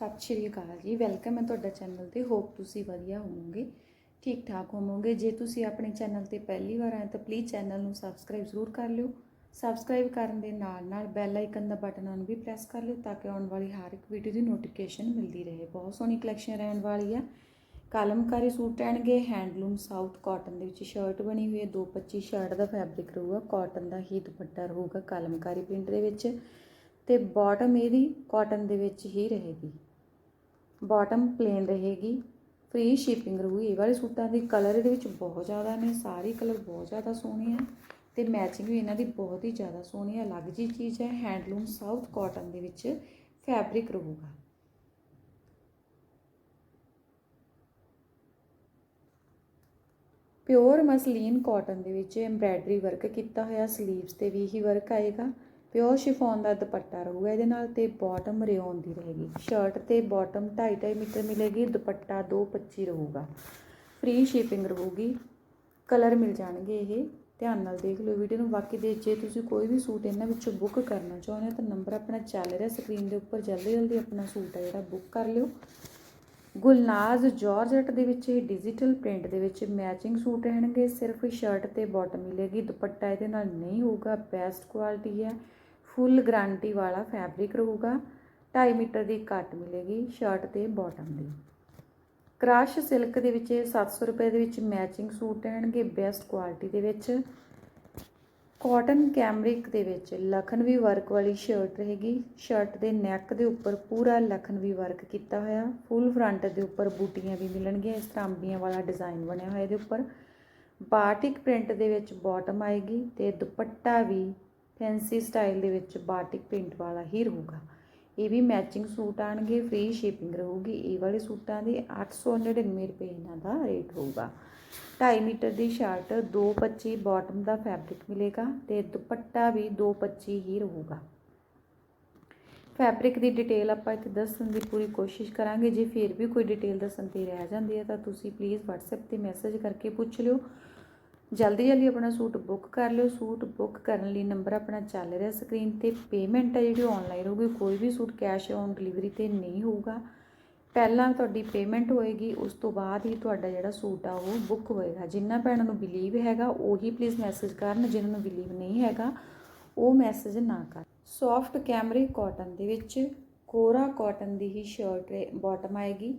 ਸਤਿ ਸ਼੍ਰੀ ਅਕਾਲ ਜੀ। ਵੈਲਕਮ ਹੈ ਤੁਹਾਡਾ ਚੈਨਲ ਤੇ। ਹੋਪ ਤੁਸੀਂ ਵਧੀਆ ਹੋਵੋਗੇ, ਠੀਕ ਠਾਕ ਹੋਵੋਗੇ। ਜੇ ਤੁਸੀਂ ਆਪਣੇ ਚੈਨਲ ਤੇ ਪਹਿਲੀ ਵਾਰ ਆਏ ਤਾਂ ਪਲੀਜ਼ ਚੈਨਲ ਨੂੰ ਸਬਸਕ੍ਰਾਈਬ ਜ਼ਰੂਰ ਕਰ ਲਿਓ। ਸਬਸਕ੍ਰਾਈਬ ਕਰਨ ਦੇ ਨਾਲ ਨਾਲ ਬੈਲ ਆਈਕਨ ਦਾ ਬਟਨ ਨੂੰ ਵੀ ਪ੍ਰੈਸ ਕਰ ਲਿਓ ਤਾਂ ਕਿ ਆਉਣ ਵਾਲੀ ਹਰ ਇੱਕ ਵੀਡੀਓ ਦੀ ਨੋਟੀਫਿਕੇਸ਼ਨ ਮਿਲਦੀ ਰਹੇ। ਬਹੁਤ ਸੋਹਣੀ ਕਲੈਕਸ਼ਨ ਰਹਿਣ ਵਾਲੀ ਆ। ਕਲਮਕਾਰੀ ਸੂਟ ਰਹਿਣਗੇ ਹੈਂਡਲੂਮ ਸਾਊਥ ਕਾਟਨ ਦੇ ਵਿੱਚ ਸ਼ਰਟ ਬਣੀ ਹੋਈ ਹੈ। 225 ਸ਼ਰਟ ਦਾ ਫੈਬਰਿਕ ਰਹੂਗਾ। ਕਾਟਨ ਦਾ ਹੀ ਦੁਪੱਟਾ ਰਹੂਗਾ ਕਲਮਕਾਰੀ ਪ੍ਰਿੰਟ ਦੇ ਵਿੱਚ ਤੇ ਬਾਟਮ ਇਹਦੀ ਕਾਟਨ ਦੇ ਵਿੱਚ ਹੀ ਰਹੇਗੀ। ਬਾਟਮ ਪਲੇਨ ਰਹੇਗੀ। ਫ੍ਰੀ ਸ਼ਿਪਿੰਗ ਰਹੂਗੀ। ਇਹ ਵਾਲੇ ਸੂਟਾਂ ਦੇ ਕਲਰ ਇਹਦੇ ਵਿੱਚ ਬਹੁਤ ਜ਼ਿਆਦਾ ਨੇ। ਸਾਰੇ ਕਲਰ ਬਹੁਤ ਜ਼ਿਆਦਾ ਸੋਹਣੇ ਆ ਤੇ ਮੈਚਿੰਗ ਵੀ ਇਹਨਾਂ ਦੀ ਬਹੁਤ ਹੀ ਜ਼ਿਆਦਾ ਸੋਹਣੀ ਹੈ। ਅਲੱਗ ਜੀ ਚੀਜ਼ ਹੈ। ਹੈਂਡਲੂਮ ਸਾਊਥ ਕਾਟਨ ਦੇ ਵਿੱਚ ਫੈਬਰਿਕ ਰਹੂਗਾ। ਪਿਓਰ ਮਸਲੀਨ ਕਾਟਨ ਦੇ ਵਿੱਚ ਐਮਬ੍ਰਾਇਡਰੀ ਵਰਕ ਕੀਤਾ ਹੋਇਆ। ਸਲੀਵਸ ਤੇ ਵੀ ਹੀ ਵਰਕ ਆਏਗਾ। ਪਿਓਰ ਸ਼ਿਫੋਨ ਦਾ ਦੁਪੱਟਾ ਰਹੂਗਾ ਇਹਦੇ ਨਾਲ ਤੇ ਬਾਟਮ ਰਿਓਨ ਦੀ ਰਹੇਗੀ। ਸ਼ਰਟ ਤੇ ਬਾਟਮ 2.5 ਮੀਟਰ ਮਿਲੇਗੀ, ਦੁਪੱਟਾ 2.25 ਰਹੂਗਾ। ਫ੍ਰੀ ਸ਼ਿਪਿੰਗ ਰਹੂਗੀ। ਕਲਰ ਮਿਲ ਜਾਣਗੇ ਇਹ। ਧਿਆਨ ਨਾਲ ਦੇਖ ਲਓ ਵੀਡੀਓ ਨੂੰ। ਬਾਕੀ ਦੇ ਜੇ ਤੁਸੀਂ ਕੋਈ ਵੀ ਸੂਟ ਇਹਨਾਂ ਵਿੱਚੋਂ ਬੁੱਕ ਕਰਨਾ ਚਾਹੁੰਦੇ ਹੋ ਤਾਂ ਨੰਬਰ ਆਪਣਾ ਚੱਲ ਰਿਹਾ ਸਕਰੀਨ ਦੇ ਉੱਪਰ। ਜਲਦੀ ਜਲਦੀ ਆਪਣਾ ਸੂਟ ਹੈ ਜਿਹੜਾ ਬੁੱਕ ਕਰ ਲਿਓ। ਗੁਲਨਾਜ਼ ਜਾਰਜਟ ਦੇ ਵਿੱਚ ਇਹ ਡਿਜੀਟਲ ਪ੍ਰਿੰਟ ਦੇ ਵਿੱਚ ਮੈਚਿੰਗ ਸੂਟ ਰਹਿਣਗੇ। ਸਿਰਫ ਸ਼ਰਟ ਤੇ ਬਾਟਮ ਮਿਲੇਗੀ। ਦੁਪੱਟਾ ਇਹਦੇ ਨਾਲ ਨਹੀਂ ਹੋਊਗਾ। ਬੈਸਟ ਕੁਆਲਿਟੀ ਹੈ। ਫੁੱਲ ਗਰੰਟੀ ਵਾਲਾ ਫੈਬਰਿਕ ਰਹੂਗਾ। 2.5 ਮੀਟਰ ਦੀ ਕੱਟ ਮਿਲੇਗੀ ਸ਼ਰਟ ਤੇ ਬਾਟਮ ਦੀ। ਕ੍ਰਸ਼ ਸਿਲਕ ਦੇ ਵਿੱਚ ਇਹ 700 ਰੁਪਏ ਦੇ ਵਿੱਚ ਮੈਚਿੰਗ ਸੂਟ ਰਹਿਣਗੇ ਬੈਸਟ ਕੁਆਲਿਟੀ ਦੇ ਵਿੱਚ। ਕਾਟਨ ਕੈਮਰਿਕ ਦੇ ਵਿੱਚ ਲਖਨਵੀ ਵਰਕ ਵਾਲੀ ਸ਼ਰਟ ਰਹੇਗੀ। ਸ਼ਰਟ ਦੇ ਨੈਕ ਦੇ ਉੱਪਰ ਪੂਰਾ ਲਖਨਵੀ ਵਰਕ ਕੀਤਾ ਹੋਇਆ। ਫੁੱਲ ਫਰੰਟ ਦੇ ਉੱਪਰ ਬੂਟੀਆਂ ਵੀ ਮਿਲਣਗੀਆਂ। ਇਸ ਤਰ੍ਹਾਂ ਅੰਬੀਆਂ ਵਾਲਾ ਡਿਜ਼ਾਈਨ ਬਣਿਆ ਹੋਇਆ ਇਹਦੇ ਉੱਪਰ। ਬਾਟਿਕ ਪ੍ਰਿੰਟ ਦੇ ਵਿੱਚ ਬਾਟਮ ਆਏਗੀ ਤੇ ਦੁਪੱਟਾ ਵੀ ਫੈਂਸੀ ਸਟਾਈਲ ਦੇ ਵਿੱਚ ਬਾਟਿਕ ਪ੍ਰਿੰਟ ਵਾਲਾ ਹੀ ਰਹੂਗਾ। ਇਹ ਵੀ ਮੈਚਿੰਗ ਸੂਟ ਆਣਗੇ ਫ੍ਰੀ ਸ਼ਿਪਿੰਗ ਰਹੂਗੀ। ਇਹ ਵਾਲੇ ਸੂਟਾਂ ਦੇ 899 ਰੁਪਏ ਇਹਨਾਂ ਦਾ ਰੇਟ ਹੋਊਗਾ। 2.5 ਮੀਟਰ ਦੀ ਸ਼ਰਟ 225 ਬਾਟਮ ਦਾ ਫੈਬਰਿਕ ਮਿਲੇਗਾ ਤੇ ਦੁਪੱਟਾ ਵੀ 225 ਹੀ ਰਹੂਗਾ। ਫੈਬਰਿਕ ਦੀ ਡਿਟੇਲ ਆਪਾਂ ਇੱਥੇ ਦੱਸਣ ਦੀ ਪੂਰੀ ਕੋਸ਼ਿਸ਼ ਕਰਾਂਗੇ। ਜੇ ਫਿਰ ਵੀ ਕੋਈ ਡਿਟੇਲ ਦੱਸਣ ਤੇ ਰਹਿ ਜਾਂਦੀ ਹੈ ਤਾਂ ਤੁਸੀਂ ਪਲੀਜ਼ WhatsApp ਤੇ ਮੈਸੇਜ ਕਰਕੇ ਪੁੱਛ ਲਿਓ। ਜਲਦੀ ਜਲਦੀ ਆਪਣਾ ਸੂਟ ਬੁੱਕ ਕਰ ਲਿਓ। ਸੂਟ ਬੁੱਕ ਕਰਨ ਲਈ ਨੰਬਰ ਆਪਣਾ ਚੱਲ ਰਿਹਾ ਸਕਰੀਨ ਤੇ। ਪੇਮੈਂਟ ਹੈ ਜਿਹੜੀ ਆਨਲਾਈਨ ਹੋਊਗੀ, ਕੋਈ ਵੀ ਸੂਟ ਕੈਸ਼ ਔਨ ਡਿਲੀਵਰੀ ਤੇ ਨਹੀਂ ਹੋਊਗਾ। ਪਹਿਲਾਂ ਤੁਹਾਡੀ ਪੇਮੈਂਟ ਹੋਏਗੀ, ਉਸ ਤੋਂ ਬਾਅਦ ਹੀ ਤੁਹਾਡਾ ਜਿਹੜਾ ਸੂਟ ਆ ਉਹ ਬੁੱਕ ਹੋਏਗਾ। ਜਿੰਨਾ ਭੈਣਾਂ ਨੂੰ ਬਿਲੀਵ ਹੈਗਾ, ਉਹੀ ਪਲੀਜ਼ ਮੈਸੇਜ ਕਰਨ। ਜਿਨ੍ਹਾਂ ਨੂੰ ਬਿਲੀਵ ਨਹੀਂ ਹੈਗਾ, ਉਹ ਮੈਸੇਜ ਨਾ ਕਰ। ਸੌਫਟ ਕੈਮਰਿਕ ਕਾਟਨ ਦੇ ਵਿੱਚ ਕੋਰਾ ਕਾਟਨ ਦੀ ਹੀ ਸ਼ਰਟ ਬਾਟਮ ਆਏਗੀ।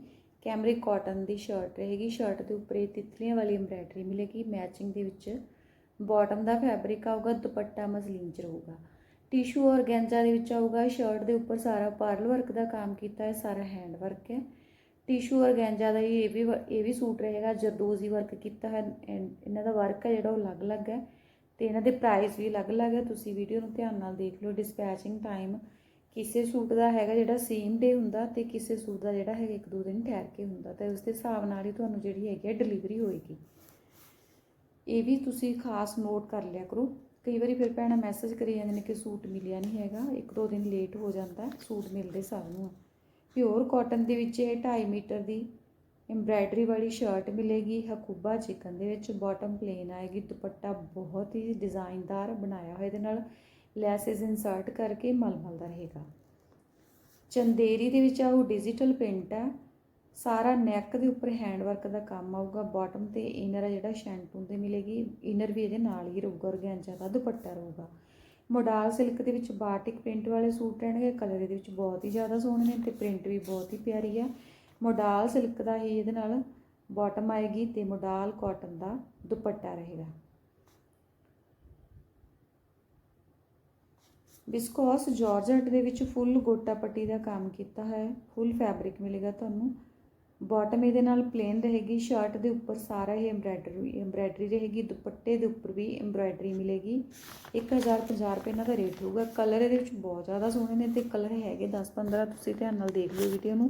ਕੈਮਰਿਕ ਕਾਟਨ ਦੀ ਸ਼ਰਟ ਰਹੇਗੀ। ਸ਼ਰਟ ਦੇ ਉੱਪਰ ਇਹ ਤਿਤਲੀਆਂ ਵਾਲੀ ਐਮਬ੍ਰਾਇਡਰੀ ਮਿਲੇਗੀ। ਮੈਚਿੰਗ ਦੇ ਵਿੱਚ ਬਾਟਮ ਦਾ ਫੈਬਰਿਕ ਆਊਗਾ, ਦੁਪੱਟਾ ਮਸਲੀਨ ਚ ਰਹੂਗਾ। ਟਿਸ਼ੂ ਔਰਗੈਂਜਾ ਦੇ ਵਿੱਚ ਆਊਗਾ। ਸ਼ਰਟ ਦੇ ਉੱਪਰ ਸਾਰਾ ਪਾਰਲ ਵਰਕ ਦਾ ਕੰਮ ਕੀਤਾ ਹੈ, ਸਾਰਾ ਹੈਂਡ ਵਰਕ ਹੈ। ਟਿਸ਼ੂ ਔਰਗੈਂਜਾ ਦਾ ਹੀ ਇਹ ਵੀ ਇਹ ਵੀ ਸੂਟ ਰਹੇਗਾ। ਜਰਦੋਜ਼ੀ ਵਰਕ ਕੀਤਾ ਹੈ ਇਹਨਾਂ ਦਾ ਵਰਕ ਹੈ ਜਿਹੜਾ ਉਹ ਅਲੱਗ-ਅਲੱਗ ਹੈ। ਤੇ ਇਹਨਾਂ ਦੇ ਪ੍ਰਾਈਸ ਵੀ ਅਲੱਗ-ਅਲੱਗ ਹੈ। ਤੁਸੀਂ ਵੀਡੀਓ ਨੂੰ ਧਿਆਨ ਨਾਲ ਦੇਖ ਲਓ। ਡਿਸਪੈਚਿੰਗ ਟਾਈਮ ਕਿਸੇ ਸੂਟ ਦਾ ਹੈਗਾ ਜਿਹੜਾ ਸੇਮ ਡੇ ਹੁੰਦਾ ਤੇ ਕਿਸੇ ਸੂਟ ਦਾ ਜਿਹੜਾ ਹੈਗਾ ਇੱਕ ਦੋ ਦਿਨ ਠਹਿਰ ਕੇ ਹੁੰਦਾ, ਤੇ ਉਸ ਦੇ ਹਿਸਾਬ ਨਾਲ ਹੀ ਤੁਹਾਨੂੰ ਜਿਹੜੀ ਹੈਗੀ ਹੈ ਡਿਲੀਵਰੀ ਹੋਏਗੀ। ਇਹ ਵੀ ਤੁਸੀਂ ਖਾਸ ਨੋਟ ਕਰ ਲਿਆ ਕਰੋ। ਕਈ ਵਾਰੀ ਫਿਰ ਭੈਣਾਂ ਮੈਸੇਜ ਕਰੀ ਜਾਂਦੇ ਨੇ ਕਿ ਸੂਟ ਮਿਲਿਆ ਨਹੀਂ ਹੈਗਾ, ਇੱਕ ਦੋ ਦਿਨ ਲੇਟ ਹੋ ਜਾਂਦਾ, ਸੂਟ ਮਿਲਦੇ ਸਭ ਨੂੰ। ਪਿਓਰ ਕਾਟਨ ਦੇ ਵਿੱਚ ਇਹ 2.5 ਮੀਟਰ ਦੀ ਐਮਬ੍ਰਾਇਡਰੀ ਵਾਲੀ ਸ਼ਰਟ ਮਿਲੇਗੀ, ਹਕੂਬਾ ਚਿਕਨ ਦੇ ਵਿੱਚ ਬਾਟਮ ਪਲੇਨ ਆਏਗੀ ਦੁਪੱਟਾ ਬਹੁਤ ਹੀ ਡਿਜ਼ਾਈਨਦਾਰ ਬਣਾਇਆ ਹੋਇਆ ਇਹਦੇ ਨਾਲ। ਲੈਸਸ ਇਨਸਰਟ ਕਰਕੇ ਮਲਮਲ ਦਾ ਰਹੇਗਾ। ਚੰਦੇਰੀ ਦੇ ਵਿੱਚ ਆਉ ਡਿਜੀਟਲ ਪ੍ਰਿੰਟ ਹੈ। ਸਾਰਾ ਨੈਕ ਦੇ ਉੱਪਰ ਹੈਂਡ ਵਰਕ ਦਾ ਕੰਮ ਆਊਗਾ। ਬਾਟਮ ਤੇ ਇਨਰ ਆ ਜਿਹੜਾ ਸ਼ੈਂਟੂਨ ਤੇ ਮਿਲੇਗੀ। ਇਨਰ ਵੀ ਇਹਦੇ ਨਾਲ ਹੀ ਰਹੂਗਾ, ਔਰਗੈਂਜਾ ਦਾ ਦੁਪੱਟਾ ਰਹੂਗਾ। ਮੋਡਾਲ ਸਿਲਕ ਦੇ ਵਿੱਚ ਬਾਟਿਕ ਪ੍ਰਿੰਟ ਵਾਲੇ ਸੂਟ ਰਹਿਣਗੇ। ਕਲਰ ਇਹਦੇ ਵਿੱਚ ਬਹੁਤ ਹੀ ਜ਼ਿਆਦਾ ਸੋਹਣੇ ਨੇ ਤੇ ਪ੍ਰਿੰਟ ਵੀ ਬਹੁਤ ਹੀ ਪਿਆਰੀ ਹੈ ਮੋਡਾਲ ਸਿਲਕ ਦਾ ਹੀ ਇਹਦੇ ਨਾਲ ਬਾਟਮ ਆਏਗੀ ਤੇ ਮੋਡਾਲ ਕਾਟਨ ਦਾ ਦੁਪੱਟਾ ਰਹੇਗਾ। ਬਿਸਕੋਸ ਜਾਰਜਟ ਦੇ ਵਿੱਚ ਫੁੱਲ ਗੋਟਾ ਪੱਟੀ ਦਾ ਕੰਮ ਕੀਤਾ ਹੈ। ਫੁੱਲ ਫੈਬਰਿਕ ਮਿਲੇਗਾ ਤੁਹਾਨੂੰ। ਬਾਟਮ ਇਹਦੇ ਨਾਲ ਪਲੇਨ ਰਹੇਗੀ। ਸ਼ਰਟ ਦੇ ਉੱਪਰ ਸਾਰਾ ਹੀ ਐਮਬ੍ਰਾਇਡਰੀ ਐਮਬ੍ਰਾਇਡਰੀ ਰਹੇਗੀ। ਦੁਪੱਟੇ ਦੇ ਉੱਪਰ ਵੀ ਐਮਬ੍ਰਾਇਡਰੀ ਮਿਲੇਗੀ। 1050 ਰੁਪਏ ਇਹਨਾਂ ਦਾ ਰੇਟ ਹੋਊਗਾ। ਕਲਰ ਇਹਦੇ ਵਿੱਚ ਬਹੁਤ ਜ਼ਿਆਦਾ ਸੋਹਣੇ ਨੇ ਤੇ ਕਲਰ ਹੈਗੇ 10-15 ਤੁਸੀਂ ਧਿਆਨ ਨਾਲ ਦੇਖ ਲਿਓ ਵੀਡੀਓ ਨੂੰ।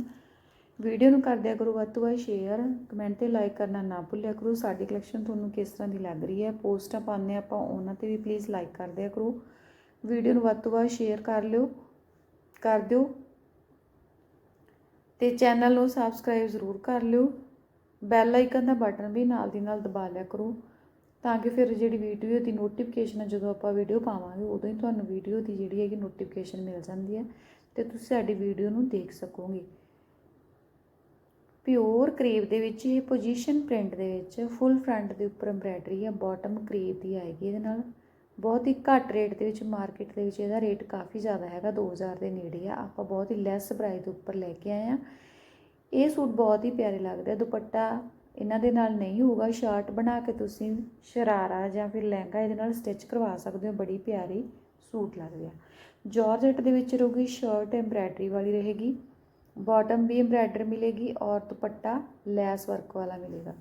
ਵੀਡੀਓ ਨੂੰ ਕਰ ਦਿਆ ਕਰੋ ਵੱਧ ਤੋਂ ਵੱਧ ਸ਼ੇਅਰ। ਕਮੈਂਟ ਤੇ ਲਾਈਕ ਕਰਨਾ ਨਾ ਭੁੱਲਿਆ ਕਰੋ। ਸਾਡੀ ਕਲੈਕਸ਼ਨ ਤੁਹਾਨੂੰ ਕਿਸ ਤਰ੍ਹਾਂ ਦੀ ਲੱਗ ਰਹੀ ਹੈ? ਪੋਸਟਾਂ ਪਾਉਂਦੇ ਆਪਾਂ, ਉਹਨਾਂ ਤੇ ਵੀ ਪਲੀਜ਼ ਲਾਈਕ ਕਰ ਦਿਆ ਕਰੋ। ਵੀਡੀਓ ਨੂੰ ਵੱਧ ਤੋਂ ਵੱਧ ਸ਼ੇਅਰ ਕਰ ਲਿਓ, ਕਰ ਦਿਓ ਤੇ ਚੈਨਲ ਨੂੰ ਸਬਸਕ੍ਰਾਈਬ ਜ਼ਰੂਰ ਕਰ ਲਿਓ। ਬੈਲ ਆਈਕਨ ਦਾ ਬਟਨ ਵੀ ਨਾਲ ਦੀ ਨਾਲ ਦਬਾ ਲਿਆ ਕਰੋ ਤਾਂ ਕਿ ਫਿਰ ਜਿਹੜੀ ਵੀਡੀਓ ਦੀ ਨੋਟੀਫਿਕੇਸ਼ਨ ਜਦੋਂ ਆਪਾਂ ਵੀਡੀਓ ਪਾਵਾਂਗੇ, ਉਦੋਂ ਹੀ ਤੁਹਾਨੂੰ ਵੀਡੀਓ ਦੀ ਜਿਹੜੀ ਹੈਗੀ ਨੋਟੀਫਿਕੇਸ਼ਨ ਮਿਲ ਜਾਂਦੀ ਹੈ ਤੇ ਤੁਸੀਂ ਸਾਡੀ ਵੀਡੀਓ ਨੂੰ ਦੇਖ ਸਕੋਗੇ। ਪਿਓਰ ਕਰੀਬ ਦੇ ਵਿੱਚ ਇਹ ਪੋਜੀਸ਼ਨ ਪ੍ਰਿੰਟ ਦੇ ਵਿੱਚ ਫੁੱਲ ਫਰੰਟ ਦੇ ਉੱਪਰ ਐਮਬ੍ਰਾਇਡਰੀ ਆ ਬਾਟਮ ਕਰੀਬ ਦੀ ਆਏਗੀ ਇਹਦੇ ਨਾਲ। ਬਹੁਤ ਹੀ ਘੱਟ ਰੇਟ ਦੇ ਵਿੱਚ ਮਾਰਕੀਟ ਦੇ ਵਿੱਚ ਇਹਦਾ ਰੇਟ ਕਾਫੀ ਜ਼ਿਆਦਾ ਹੈਗਾ 2000 ਦੇ ਨੇੜੇ ਆ। ਆਪਾਂ ਬਹੁਤ ਹੀ ਲੈਸ ਪ੍ਰਾਈਸ ਦੇ ਉੱਪਰ ਲੈ ਕੇ ਆਏ ਆ। ਇਹ ਸੂਟ ਬਹੁਤ ਹੀ ਪਿਆਰੇ ਲੱਗਦੇ ਆ। ਦੁਪੱਟਾ ਇਹਨਾਂ ਦੇ ਨਾਲ ਨਹੀਂ ਹੋਊਗਾ। ਸ਼ਰਟ ਬਣਾ ਕੇ ਤੁਸੀਂ ਸ਼ਰਾਰਾ ਜਾਂ ਫਿਰ ਲਹਿੰਗਾ ਇਹਦੇ ਨਾਲ ਸਟਿਚ ਕਰਵਾ ਸਕਦੇ ਹੋ। ਬੜੀ ਪਿਆਰੀ ਸੂਟ ਲੱਗਦੇ ਆ। ਜਾਰਜਟ ਦੇ ਵਿੱਚ ਰਹੂਗੀ ਸ਼ਰਟ ਐਮਬ੍ਰਾਇਡਰੀ ਵਾਲੀ ਰਹੇਗੀ। ਬਾਟਮ ਵੀ ਐਮਬ੍ਰਾਇਡਰ ਮਿਲੇਗੀ ਔਰ ਦੁਪੱਟਾ ਲੈਸ ਵਰਕ ਵਾਲਾ ਮਿਲੇਗਾ।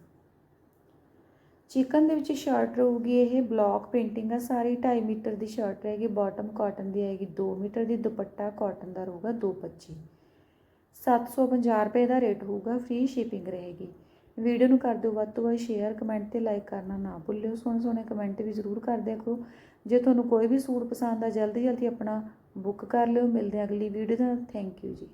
ਚਿਕਨ ਦੇ ਵਿੱਚ ਸ਼ਰਟ ਰਹੂਗੀ ਇਹ ਬਲੌਕ ਪ੍ਰਿੰਟਿੰਗ ਆ, ਸਾਰੀ 2.5 ਮੀਟਰ ਦੀ ਸ਼ਰਟ ਰਹੇਗੀ ਬਾਟਮ ਕਾਟਨ ਦੀ ਆਏਗੀ 2 ਮੀਟਰ ਦੀ ਦੁਪੱਟਾ ਕਾਟਨ ਦਾ ਰਹੂਗਾ 225 750 ਰੁਪਏ ਦਾ ਰੇਟ ਹੋਊਗਾ ਫ੍ਰੀ ਸ਼ਿਪਿੰਗ ਰਹੇਗੀ। ਵੀਡੀਓ ਨੂੰ ਕਰ ਦਿਓ ਵੱਧ ਤੋਂ ਵੱਧ ਸ਼ੇਅਰ ਕਮੈਂਟ ਤੇ ਲਾਈਕ ਕਰਨਾ ਨਾ ਭੁੱਲਿਓ। ਸੋਹਣੇ ਸੋਹਣੇ ਕਮੈਂਟ ਵੀ ਜ਼ਰੂਰ ਕਰਦਿਆ ਕਰੋ। ਜੇ ਤੁਹਾਨੂੰ ਕੋਈ ਵੀ ਸੂਟ ਪਸੰਦ ਆ, ਜਲਦੀ ਜਲਦੀ ਆਪਣਾ ਬੁੱਕ ਕਰ ਲਿਓ। ਮਿਲਦੇ ਹਾਂ ਅਗਲੀ ਵੀਡੀਓ ਦਾ ਥੈਂਕ ਯੂ ਜੀ।